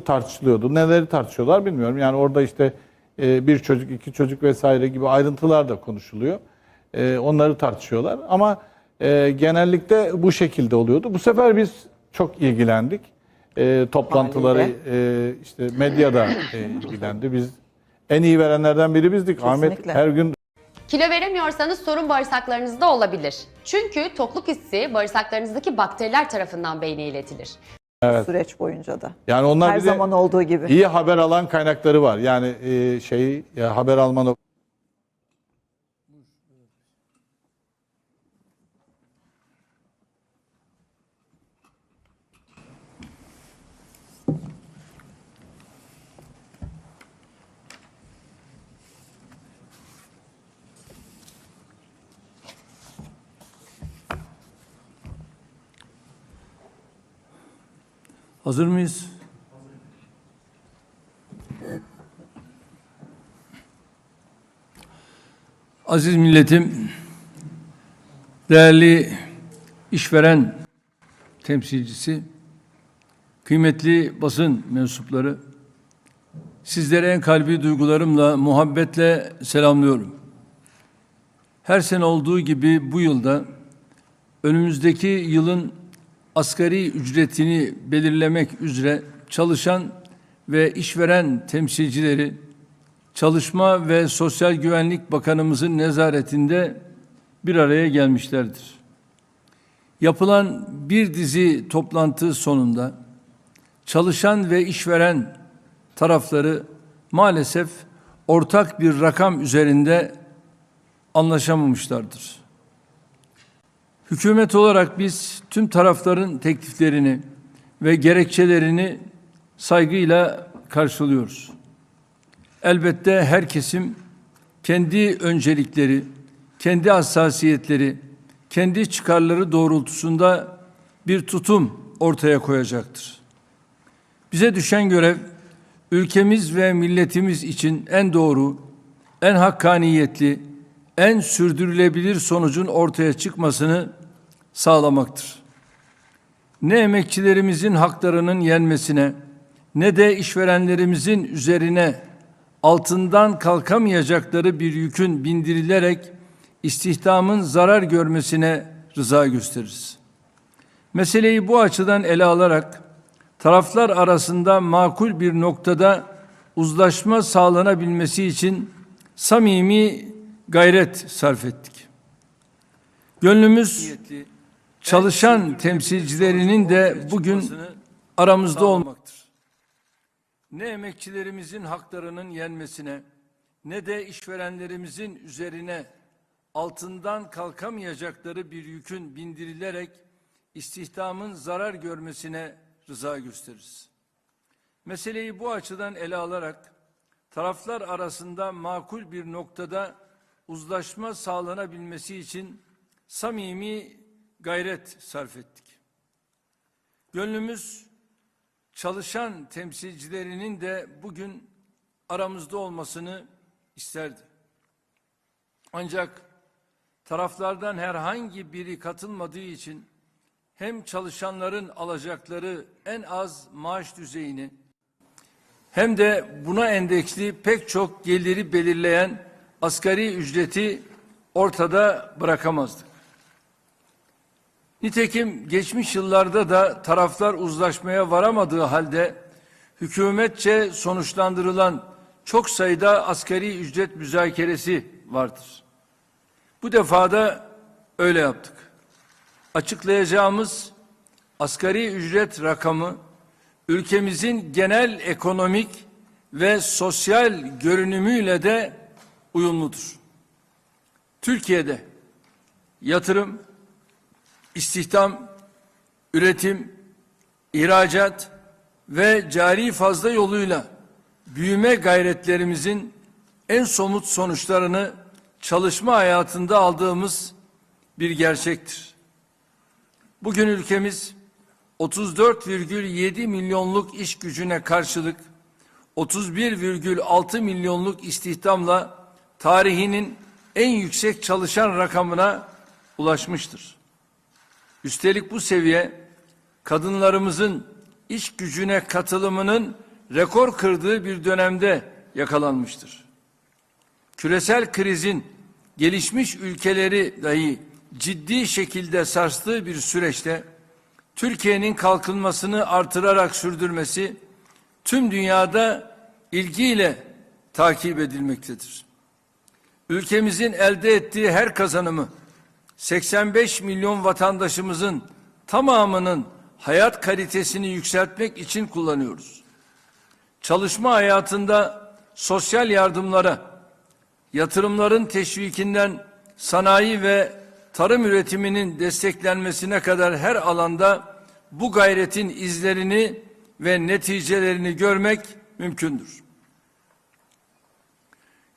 tartışılıyordu. Neleri tartışıyorlar bilmiyorum. Yani orada işte e, bir çocuk, iki çocuk vesaire gibi ayrıntılar da konuşuluyor. E, onları tartışıyorlar. Ama e, genellikle bu şekilde oluyordu. Bu sefer biz çok ilgilendik. E, toplantıları e, işte medya da e, ilgilendi. Biz en iyi verenlerden biri bizdik. Ahmet her gün Kilo veremiyorsanız sorun bağırsaklarınızda olabilir. Çünkü tokluk hissi bağırsaklarınızdaki bakteriler tarafından beyne iletilir. Süreç boyunca da. yani onlar Her zaman olduğu gibi. iyi haber alan kaynakları var. Yani e, şeyi ya haber alma Hazır mıyız? Aziz milletim, değerli işveren temsilcisi, kıymetli basın mensupları, sizlere en kalbi duygularımla, muhabbetle selamlıyorum. Her sene olduğu gibi bu yılda önümüzdeki yılın asgari ücretini belirlemek üzere çalışan ve işveren temsilcileri Çalışma ve Sosyal Güvenlik Bakanımızın nezaretinde bir araya gelmişlerdir. Yapılan bir dizi toplantı sonunda çalışan ve işveren tarafları maalesef ortak bir rakam üzerinde anlaşamamışlardır. Hükümet olarak biz tüm tarafların tekliflerini ve gerekçelerini saygıyla karşılıyoruz. Elbette her kesim kendi öncelikleri, kendi hassasiyetleri, kendi çıkarları doğrultusunda bir tutum ortaya koyacaktır. Bize düşen görev ülkemiz ve milletimiz için en doğru, en hakkaniyetli, en sürdürülebilir sonucun ortaya çıkmasını sağlamaktır. Ne emekçilerimizin haklarının yenmesine ne de işverenlerimizin üzerine altından kalkamayacakları bir yükün bindirilerek istihdamın zarar görmesine rıza gösteririz. Meseleyi bu açıdan ele alarak taraflar arasında makul bir noktada uzlaşma sağlanabilmesi için samimi gayret sarf ettik. Gönlümüz çalışan temsilcilerinin de bugün aramızda olmaktır. Ne emekçilerimizin haklarının yenmesine ne de işverenlerimizin üzerine altından kalkamayacakları bir yükün bindirilerek istihdamın zarar görmesine rıza gösteririz. Meseleyi bu açıdan ele alarak taraflar arasında makul bir noktada uzlaşma sağlanabilmesi için samimi gayret sarf ettik. Gönlümüz çalışan temsilcilerinin de bugün aramızda olmasını isterdi. Ancak taraflardan herhangi biri katılmadığı için hem çalışanların alacakları en az maaş düzeyini hem de buna endeksli pek çok geliri belirleyen asgari ücreti ortada bırakamazdık. Nitekim geçmiş yıllarda da taraflar uzlaşmaya varamadığı halde hükümetçe sonuçlandırılan çok sayıda asgari ücret müzakeresi vardır. Bu defada öyle yaptık. Açıklayacağımız asgari ücret rakamı ülkemizin genel ekonomik ve sosyal görünümüyle de uyumludur. Türkiye'de yatırım, istihdam, üretim, ihracat ve cari fazla yoluyla büyüme gayretlerimizin en somut sonuçlarını çalışma hayatında aldığımız bir gerçektir. Bugün ülkemiz 34,7 milyonluk iş gücüne karşılık 31,6 milyonluk istihdamla tarihinin en yüksek çalışan rakamına ulaşmıştır. Üstelik bu seviye kadınlarımızın iş gücüne katılımının rekor kırdığı bir dönemde yakalanmıştır. Küresel krizin gelişmiş ülkeleri dahi ciddi şekilde sarstığı bir süreçte Türkiye'nin kalkınmasını artırarak sürdürmesi tüm dünyada ilgiyle takip edilmektedir. Ülkemizin elde ettiği her kazanımı 85 milyon vatandaşımızın tamamının hayat kalitesini yükseltmek için kullanıyoruz. Çalışma hayatında sosyal yardımlara, yatırımların teşvikinden sanayi ve tarım üretiminin desteklenmesine kadar her alanda bu gayretin izlerini ve neticelerini görmek mümkündür.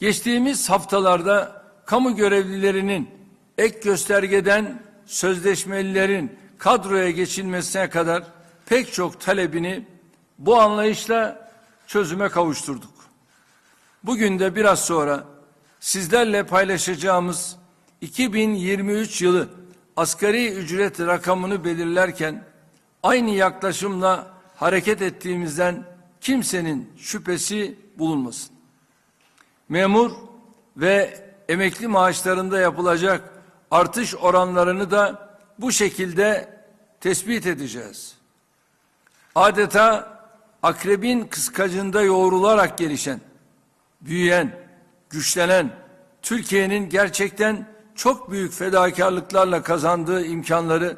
Geçtiğimiz haftalarda kamu görevlilerinin ek göstergeden sözleşmelilerin kadroya geçilmesine kadar pek çok talebini bu anlayışla çözüme kavuşturduk. Bugün de biraz sonra sizlerle paylaşacağımız 2023 yılı asgari ücret rakamını belirlerken aynı yaklaşımla hareket ettiğimizden kimsenin şüphesi bulunmasın. Memur ve emekli maaşlarında yapılacak artış oranlarını da bu şekilde tespit edeceğiz. Adeta akrebin kıskacında yoğrularak gelişen, büyüyen, güçlenen Türkiye'nin gerçekten çok büyük fedakarlıklarla kazandığı imkanları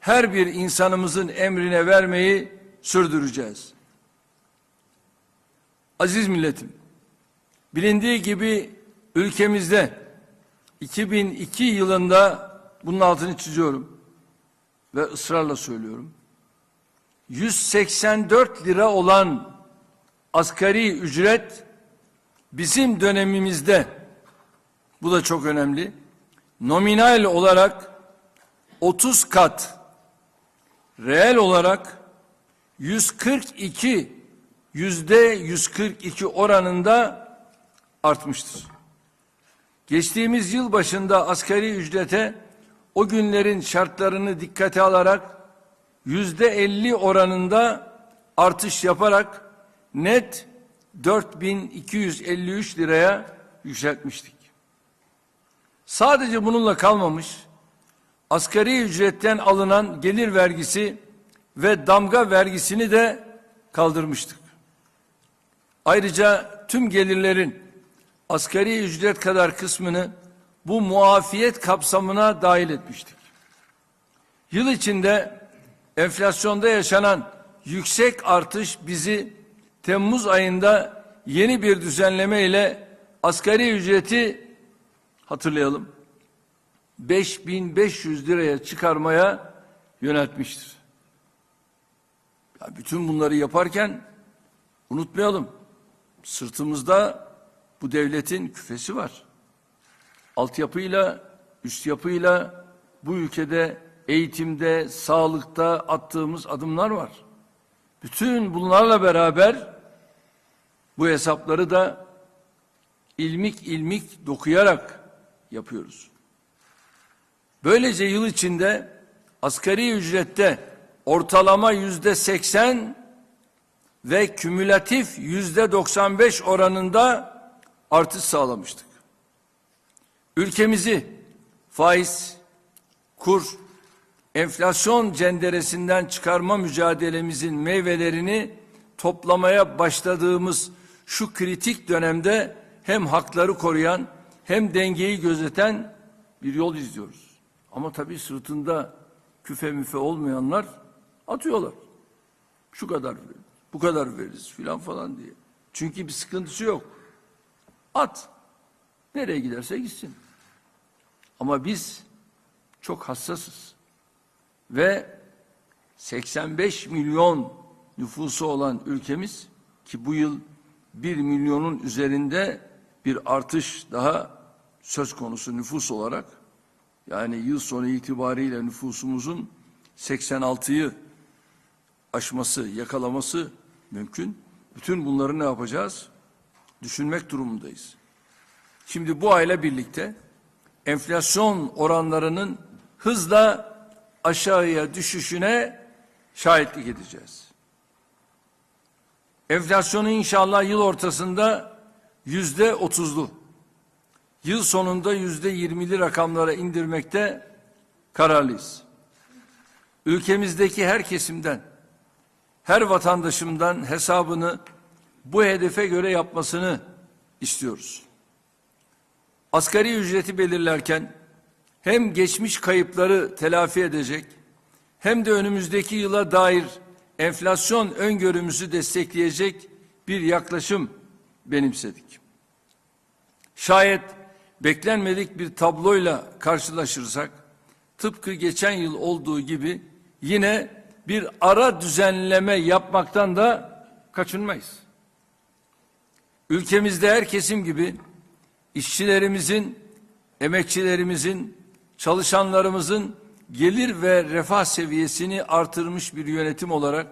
her bir insanımızın emrine vermeyi sürdüreceğiz. Aziz milletim, bilindiği gibi ülkemizde 2002 yılında bunun altını çiziyorum ve ısrarla söylüyorum. 184 lira olan asgari ücret bizim dönemimizde bu da çok önemli. Nominal olarak 30 kat reel olarak 142 yüzde 142 oranında artmıştır. Geçtiğimiz yıl başında asgari ücrete o günlerin şartlarını dikkate alarak yüzde 50 oranında artış yaparak net 4253 liraya yükseltmiştik. Sadece bununla kalmamış, asgari ücretten alınan gelir vergisi ve damga vergisini de kaldırmıştık. Ayrıca tüm gelirlerin asgari ücret kadar kısmını bu muafiyet kapsamına dahil etmiştik. Yıl içinde enflasyonda yaşanan yüksek artış bizi Temmuz ayında yeni bir düzenleme ile asgari ücreti hatırlayalım 5500 liraya çıkarmaya yöneltmiştir. Ya bütün bunları yaparken unutmayalım sırtımızda bu devletin küfesi var. Altyapıyla, üst yapıyla bu ülkede eğitimde, sağlıkta attığımız adımlar var. Bütün bunlarla beraber bu hesapları da ilmik ilmik dokuyarak yapıyoruz. Böylece yıl içinde asgari ücrette ortalama yüzde seksen ve kümülatif yüzde 95 oranında artış sağlamıştık. Ülkemizi faiz, kur, enflasyon cenderesinden çıkarma mücadelemizin meyvelerini toplamaya başladığımız şu kritik dönemde hem hakları koruyan hem dengeyi gözeten bir yol izliyoruz. Ama tabii sırtında küfe müfe olmayanlar atıyorlar. Şu kadar veririz, bu kadar veririz filan falan diye. Çünkü bir sıkıntısı yok. At. Nereye giderse gitsin. Ama biz çok hassasız. Ve 85 milyon nüfusu olan ülkemiz ki bu yıl 1 milyonun üzerinde bir artış daha söz konusu nüfus olarak yani yıl sonu itibariyle nüfusumuzun 86'yı aşması, yakalaması mümkün. Bütün bunları ne yapacağız? Düşünmek durumundayız. Şimdi bu ayla birlikte enflasyon oranlarının hızla aşağıya düşüşüne şahitlik edeceğiz. Enflasyonu inşallah yıl ortasında yüzde otuzlu, yıl sonunda yüzde yirmili rakamlara indirmekte kararlıyız. Ülkemizdeki her kesimden, her vatandaşımdan hesabını bu hedefe göre yapmasını istiyoruz. Asgari ücreti belirlerken hem geçmiş kayıpları telafi edecek hem de önümüzdeki yıla dair enflasyon öngörümüzü destekleyecek bir yaklaşım benimsedik. Şayet beklenmedik bir tabloyla karşılaşırsak tıpkı geçen yıl olduğu gibi yine bir ara düzenleme yapmaktan da kaçınmayız. Ülkemizde her kesim gibi işçilerimizin, emekçilerimizin, çalışanlarımızın gelir ve refah seviyesini artırmış bir yönetim olarak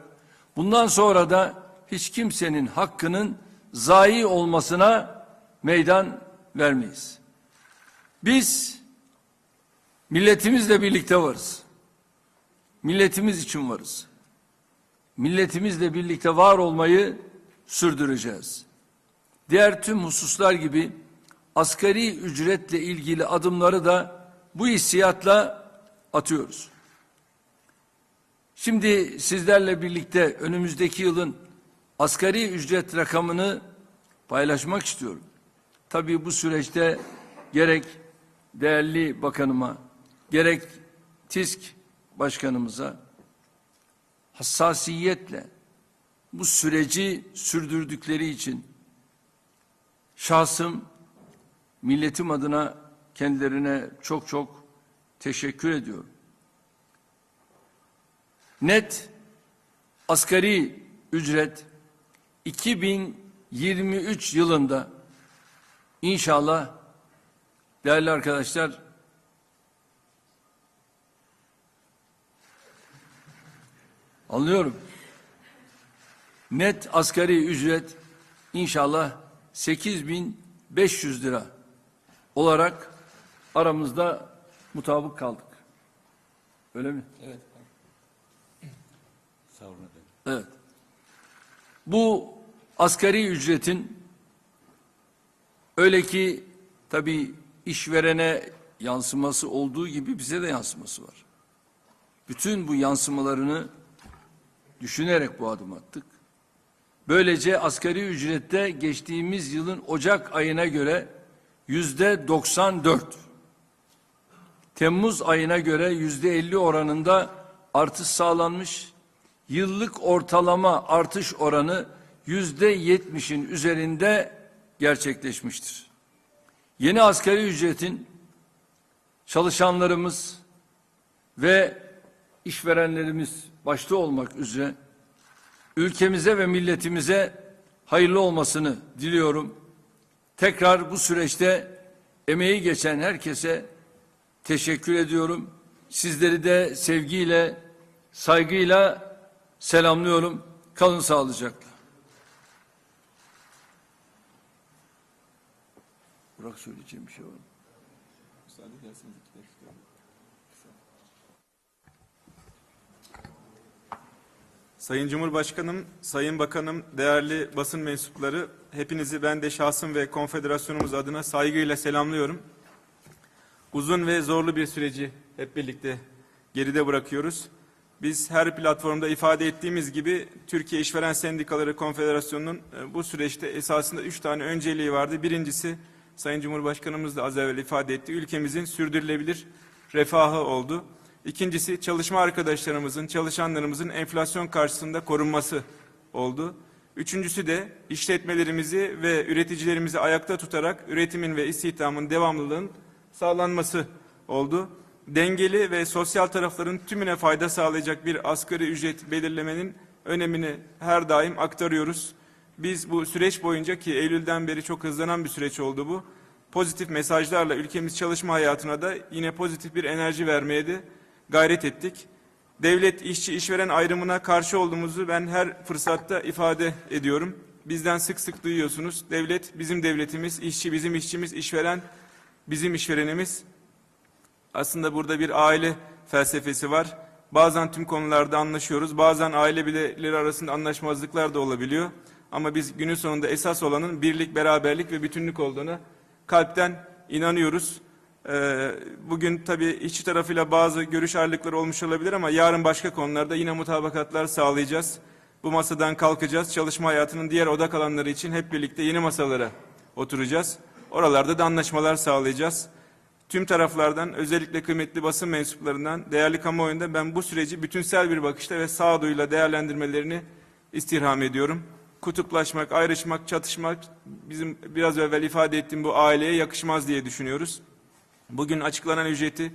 bundan sonra da hiç kimsenin hakkının zayi olmasına meydan vermeyiz. Biz milletimizle birlikte varız. Milletimiz için varız. Milletimizle birlikte var olmayı sürdüreceğiz. Diğer tüm hususlar gibi asgari ücretle ilgili adımları da bu hissiyatla atıyoruz. Şimdi sizlerle birlikte önümüzdeki yılın asgari ücret rakamını paylaşmak istiyorum. Tabii bu süreçte gerek değerli bakanıma, gerek TİSK başkanımıza hassasiyetle bu süreci sürdürdükleri için şahsım milletim adına kendilerine çok çok teşekkür ediyorum. Net asgari ücret 2023 yılında inşallah değerli arkadaşlar anlıyorum. Net asgari ücret inşallah 8500 lira olarak aramızda mutabık kaldık. Öyle mi? Evet. Evet. Bu asgari ücretin öyle ki tabii işverene yansıması olduğu gibi bize de yansıması var. Bütün bu yansımalarını düşünerek bu adım attık. Böylece asgari ücrette geçtiğimiz yılın Ocak ayına göre yüzde 94, Temmuz ayına göre yüzde 50 oranında artış sağlanmış. Yıllık ortalama artış oranı yüzde 70'in üzerinde gerçekleşmiştir. Yeni asgari ücretin çalışanlarımız ve işverenlerimiz başta olmak üzere ülkemize ve milletimize hayırlı olmasını diliyorum. Tekrar bu süreçte emeği geçen herkese teşekkür ediyorum. Sizleri de sevgiyle, saygıyla selamlıyorum. Kalın sağlıcakla. Burak söyleyeceğim bir şey var mı? Sayın Cumhurbaşkanım, Sayın Bakanım, değerli basın mensupları, hepinizi ben de şahsım ve konfederasyonumuz adına saygıyla selamlıyorum. Uzun ve zorlu bir süreci hep birlikte geride bırakıyoruz. Biz her platformda ifade ettiğimiz gibi Türkiye İşveren Sendikaları Konfederasyonu'nun e, bu süreçte esasında üç tane önceliği vardı. Birincisi Sayın Cumhurbaşkanımız da az evvel ifade etti. Ülkemizin sürdürülebilir refahı oldu. İkincisi çalışma arkadaşlarımızın, çalışanlarımızın enflasyon karşısında korunması oldu. Üçüncüsü de işletmelerimizi ve üreticilerimizi ayakta tutarak üretimin ve istihdamın devamlılığın sağlanması oldu. Dengeli ve sosyal tarafların tümüne fayda sağlayacak bir asgari ücret belirlemenin önemini her daim aktarıyoruz. Biz bu süreç boyunca ki Eylül'den beri çok hızlanan bir süreç oldu bu. Pozitif mesajlarla ülkemiz çalışma hayatına da yine pozitif bir enerji vermeye de gayret ettik. Devlet işçi işveren ayrımına karşı olduğumuzu ben her fırsatta ifade ediyorum. Bizden sık sık duyuyorsunuz. Devlet bizim devletimiz, işçi bizim işçimiz, işveren bizim işverenimiz. Aslında burada bir aile felsefesi var. Bazen tüm konularda anlaşıyoruz. Bazen aile bireyleri arasında anlaşmazlıklar da olabiliyor. Ama biz günün sonunda esas olanın birlik, beraberlik ve bütünlük olduğuna kalpten inanıyoruz. Ee, bugün tabii işçi tarafıyla bazı görüş ayrılıkları olmuş olabilir ama yarın başka konularda yine mutabakatlar sağlayacağız. Bu masadan kalkacağız. Çalışma hayatının diğer odak alanları için hep birlikte yeni masalara oturacağız. Oralarda da anlaşmalar sağlayacağız. Tüm taraflardan özellikle kıymetli basın mensuplarından değerli kamuoyunda ben bu süreci bütünsel bir bakışta ve sağduyuyla değerlendirmelerini istirham ediyorum. Kutuplaşmak, ayrışmak, çatışmak bizim biraz evvel ifade ettiğim bu aileye yakışmaz diye düşünüyoruz. Bugün açıklanan ücreti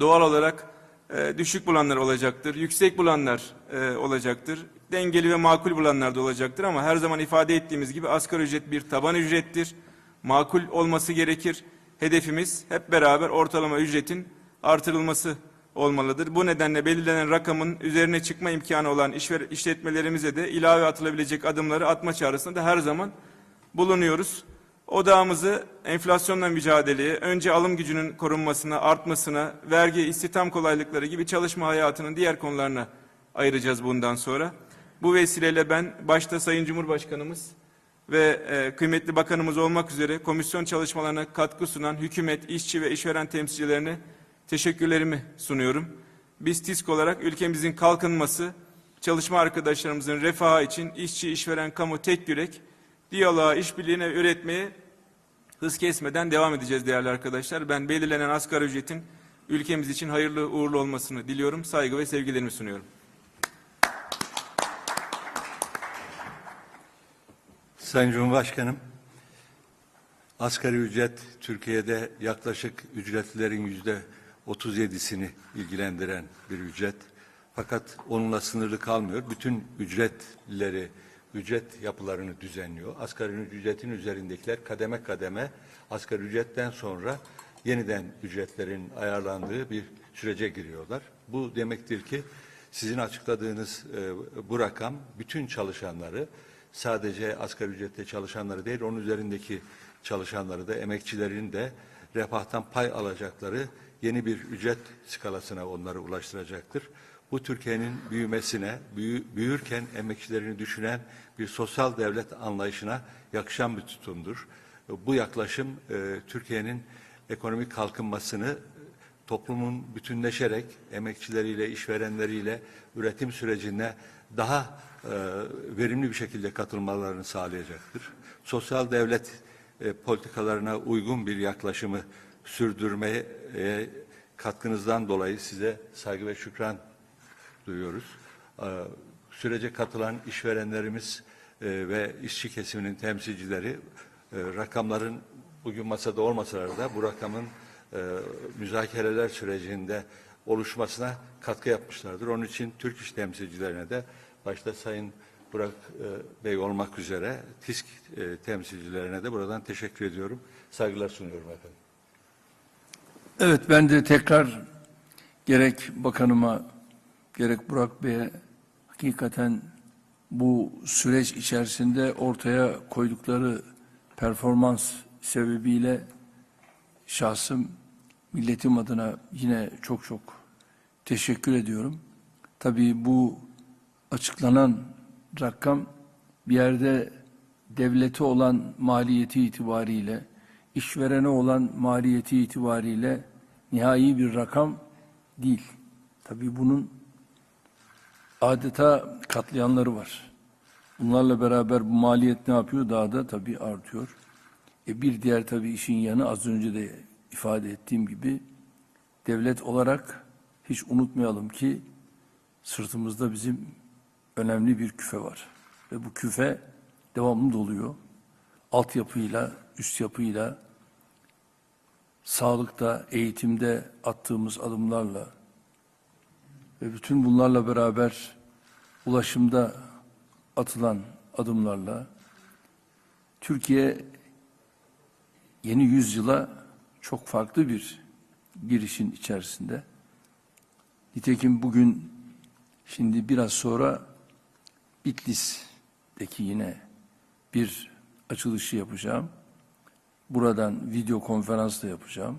doğal olarak e, düşük bulanlar olacaktır, yüksek bulanlar e, olacaktır, dengeli ve makul bulanlar da olacaktır ama her zaman ifade ettiğimiz gibi asgari ücret bir taban ücrettir. Makul olması gerekir. Hedefimiz hep beraber ortalama ücretin artırılması olmalıdır. Bu nedenle belirlenen rakamın üzerine çıkma imkanı olan işver, işletmelerimize de ilave atılabilecek adımları atma çağrısında da her zaman bulunuyoruz. Odağımızı enflasyonla mücadeleye, önce alım gücünün korunmasına, artmasına, vergi, istihdam kolaylıkları gibi çalışma hayatının diğer konularına ayıracağız bundan sonra. Bu vesileyle ben başta Sayın Cumhurbaşkanımız ve e, kıymetli bakanımız olmak üzere komisyon çalışmalarına katkı sunan hükümet, işçi ve işveren temsilcilerine teşekkürlerimi sunuyorum. Biz TİSK olarak ülkemizin kalkınması, çalışma arkadaşlarımızın refahı için işçi, işveren, kamu tek yürek, diyaloğa, işbirliğine üretmeye hız kesmeden devam edeceğiz değerli arkadaşlar. Ben belirlenen asgari ücretin ülkemiz için hayırlı uğurlu olmasını diliyorum. Saygı ve sevgilerimi sunuyorum. Sayın Cumhurbaşkanım, asgari ücret Türkiye'de yaklaşık ücretlilerin yüzde 37'sini ilgilendiren bir ücret. Fakat onunla sınırlı kalmıyor. Bütün ücretlileri, ücret yapılarını düzenliyor. Asgari ücretin üzerindekiler kademe kademe asgari ücretten sonra yeniden ücretlerin ayarlandığı bir sürece giriyorlar. Bu demektir ki sizin açıkladığınız e, bu rakam bütün çalışanları sadece asgari ücretle çalışanları değil, onun üzerindeki çalışanları da, emekçilerin de refahtan pay alacakları yeni bir ücret skalasına onları ulaştıracaktır. Bu Türkiye'nin büyümesine, büyü, büyürken emekçilerini düşünen bir sosyal devlet anlayışına yakışan bir tutumdur. Bu yaklaşım e, Türkiye'nin ekonomik kalkınmasını toplumun bütünleşerek emekçileriyle, işverenleriyle üretim sürecine daha e, verimli bir şekilde katılmalarını sağlayacaktır. Sosyal devlet e, politikalarına uygun bir yaklaşımı sürdürmeye e, katkınızdan dolayı size saygı ve şükran duyuyoruz. E, sürece katılan işverenlerimiz e, ve işçi kesiminin temsilcileri e, rakamların bugün masada olmasalar da bu rakamın e, müzakereler sürecinde oluşmasına katkı yapmışlardır. Onun için Türk İş temsilcilerine de başta Sayın Burak Bey olmak üzere TİSK temsilcilerine de buradan teşekkür ediyorum. Saygılar sunuyorum efendim. Evet ben de tekrar gerek bakanıma gerek Burak Bey'e hakikaten bu süreç içerisinde ortaya koydukları performans sebebiyle şahsım milletim adına yine çok çok teşekkür ediyorum. Tabii bu açıklanan rakam bir yerde devlete olan maliyeti itibariyle, işverene olan maliyeti itibariyle nihai bir rakam değil. Tabii bunun adeta katlayanları var. Bunlarla beraber bu maliyet ne yapıyor? Daha da tabii artıyor. E bir diğer tabii işin yanı az önce de ifade ettiğim gibi devlet olarak hiç unutmayalım ki sırtımızda bizim önemli bir küfe var. Ve bu küfe devamlı doluyor. Altyapıyla, üst yapıyla, sağlıkta, eğitimde attığımız adımlarla ve bütün bunlarla beraber ulaşımda atılan adımlarla Türkiye yeni yüzyıla çok farklı bir girişin içerisinde. Nitekim bugün şimdi biraz sonra Bitlis'teki yine bir açılışı yapacağım. Buradan video konferansla yapacağım.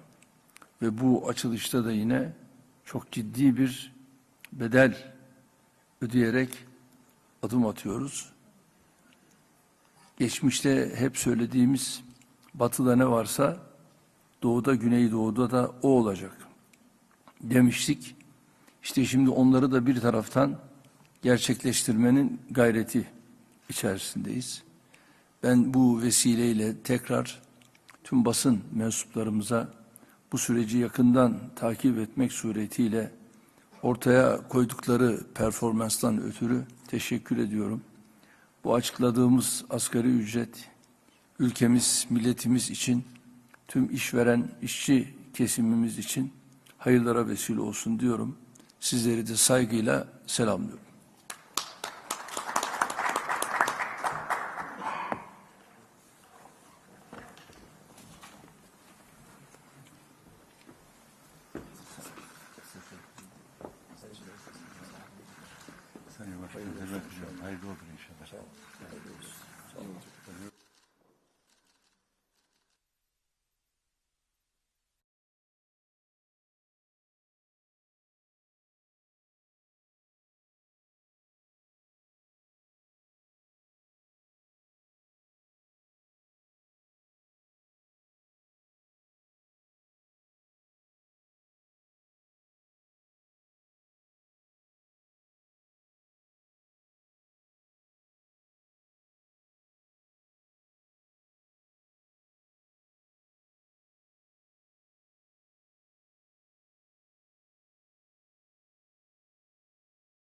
Ve bu açılışta da yine çok ciddi bir bedel ödeyerek adım atıyoruz. geçmişte hep söylediğimiz batıda ne varsa doğuda, güneydoğuda da o olacak demiştik. İşte şimdi onları da bir taraftan gerçekleştirmenin gayreti içerisindeyiz. Ben bu vesileyle tekrar tüm basın mensuplarımıza bu süreci yakından takip etmek suretiyle ortaya koydukları performanstan ötürü teşekkür ediyorum. Bu açıkladığımız asgari ücret ülkemiz, milletimiz için, tüm işveren, işçi kesimimiz için hayırlara vesile olsun diyorum. Sizleri de saygıyla selamlıyorum.